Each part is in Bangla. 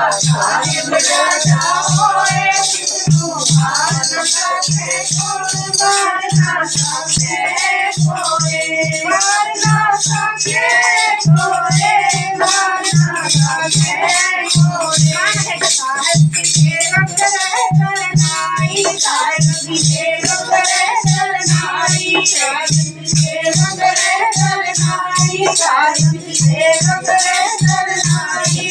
Thank you.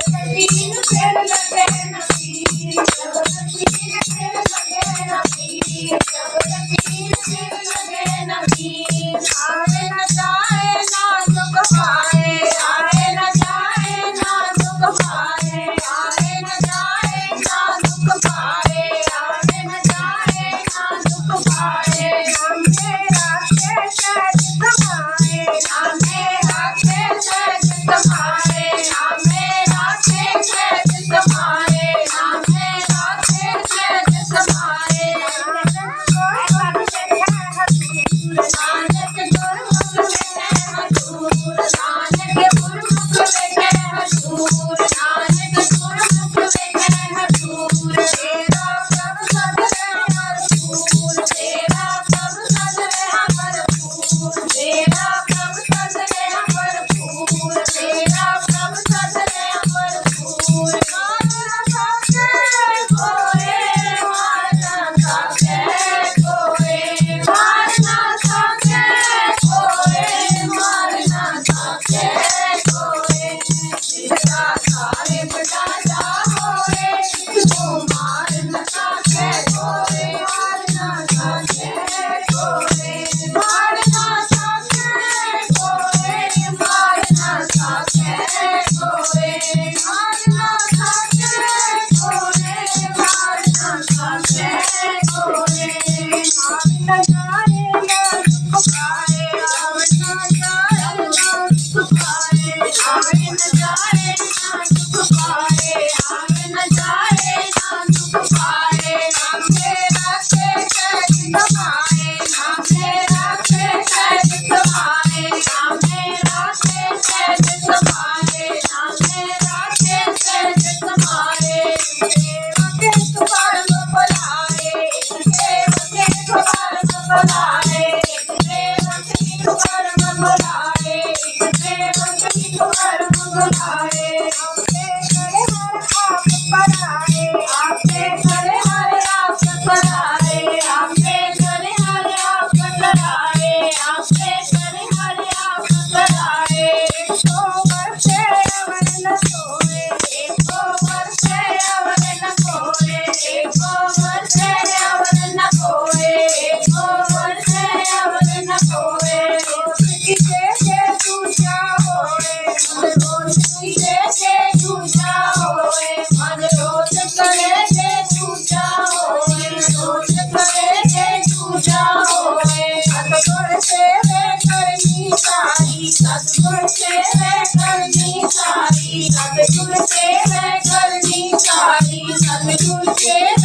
Thank you. are in the garden. me to say